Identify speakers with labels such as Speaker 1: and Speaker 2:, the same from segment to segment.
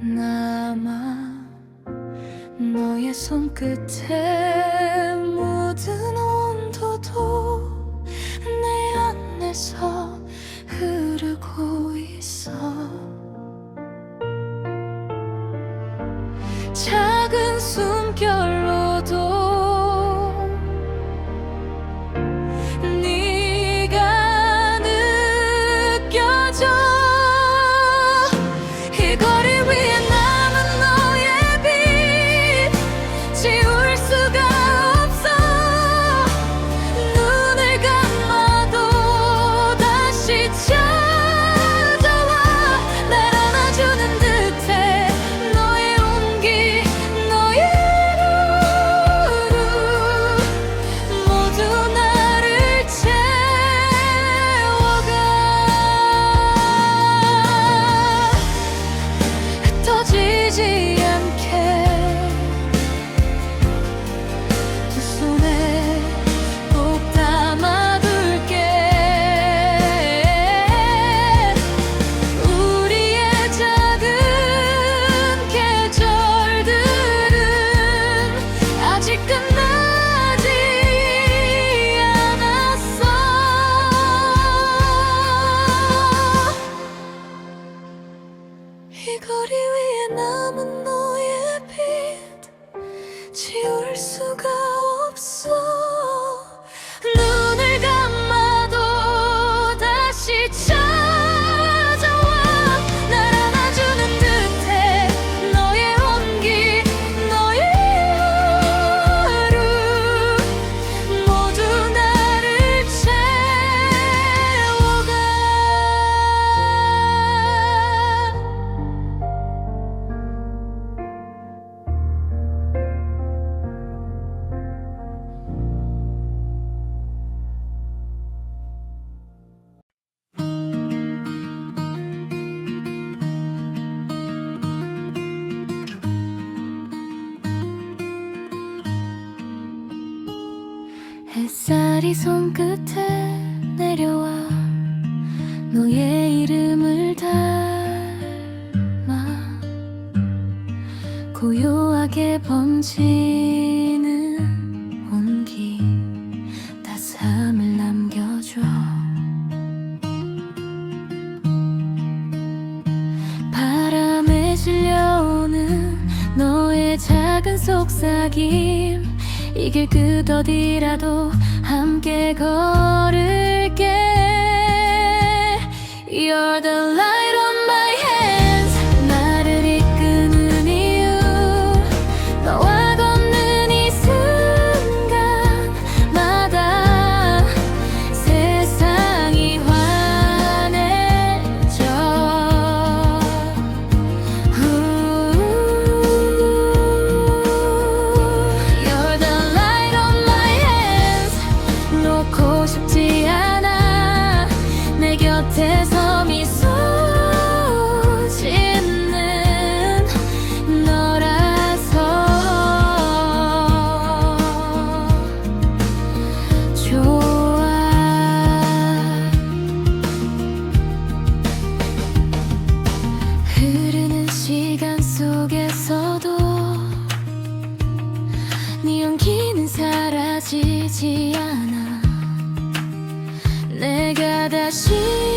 Speaker 1: 남아 너의 손끝에 묻은 온도도 내 안에서 팔이 손끝에 내려와 너의 이름을 닮아 고요하게 번지는 온기 따스함을 남겨줘. 바람에 실려오는 너의 작은 속삭임 이길 끝 어디라도 함께 걸을게. 心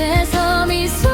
Speaker 1: 곁에서 미소진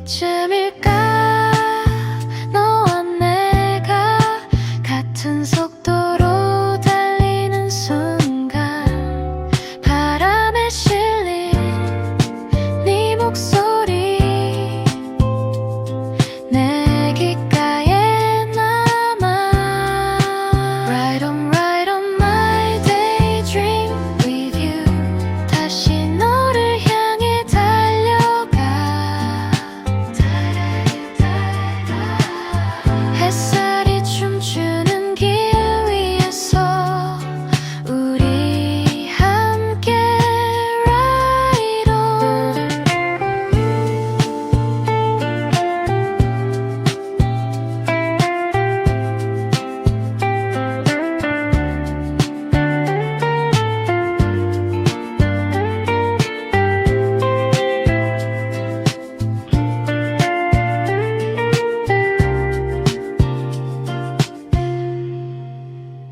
Speaker 1: 언제쯤일까? 너와 내가 같은 속도로 달리는 순간 바람에 실린 네 목소리 내